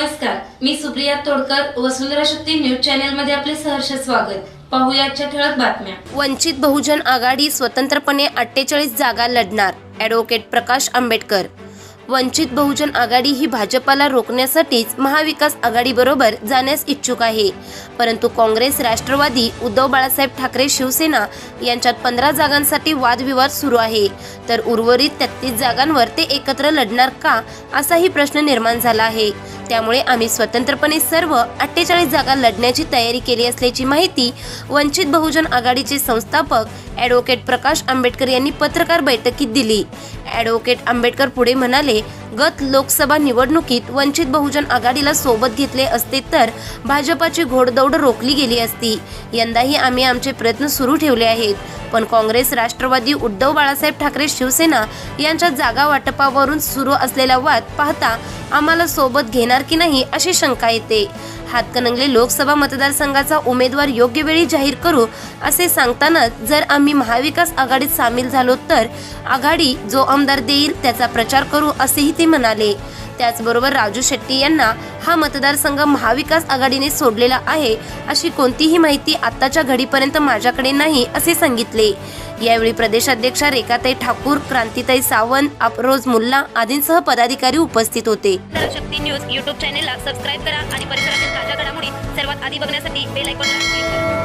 नमस्कार मी Supriya Todkar Vasundhara Shakti news channel मध्ये आपले सहर्ष स्वागत. पाहुयाच्या ठळक बातम्या. वंचित बहुजन आघाडी स्वतंत्रपणे अठ्ठेचाळीस जागा लढणार ॲडव्होकेट प्रकाश आंबेडकर. वंचित बहुजन आघाडी ही भाजपाला रोखण्यासाठीच महाविकास आघाडीबरोबर जाण्यास इच्छुक आहे. परंतु काँग्रेस राष्ट्रवादी उद्धव बाळासाहेब ठाकरे शिवसेना यांच्यात पंधरा जागांसाठी वादविवाद सुरू आहे. तर उर्वरित तेहतीस जागांवर ते एकत्र लढणार का असाही प्रश्न निर्माण झाला आहे. त्यामुळे आम्ही स्वतंत्रपणे सर्व अठ्ठेचाळीस जागा लढण्याची तयारी केली असल्याची माहिती वंचित बहुजन आघाडीचे संस्थापक ॲडव्होकेट प्रकाश आंबेडकर यांनी पत्रकार बैठकीत दिली. ॲडव्होकेट आंबेडकर पुढे म्हणाले गत लोकसभा निवडणुकीत वंचित बहुजन आघाडीला सोबत घेतले असते तर भाजपाची घोडदौड रोखली गेली असती. यंदाही आम्ही आमचे प्रयत्न सुरू ठेवले आहेत. पण काँग्रेस राष्ट्रवादी उद्धव बाळासाहेब ठाकरे शिवसेना यांच्या जागा वाटपावरून सुरू असलेला वाद पाहता आम्हाला सोबत घेणार की नाही अशी शंका येते. हातकणंगले लोकसभा मतदारसंघाचा उमेदवार योग्य वेळी जाहीर करू असे सांगतानाच जर आम्ही महाविकास आघाडीत सामील झालो तर आघाडी जो आमदार देईल त्याचा प्रचार करू असेही ते म्हणाले. त्याचबरोबर राजू शेट्टी यांना हा मतदारसंघ महाविकास आघाडीने सोडलेला आहे अशी कोणतीही माहिती आताच्या घडीपर्यंत माझ्याकडे नाही असे सांगितले. यावेळी प्रदेशाध्यक्षा रेखाताई ठाकूर क्रांतीताई सावंत अफरोज मुल्ला आदींसह पदाधिकारी उपस्थित होते. शक्ती न्यूज युट्यूब चॅनेलला सबस्क्राईब करा आणि परिसरातील ताज्या घडामोडी सर्वात आधी बघण्यासाठी बेल आयकॉनला करा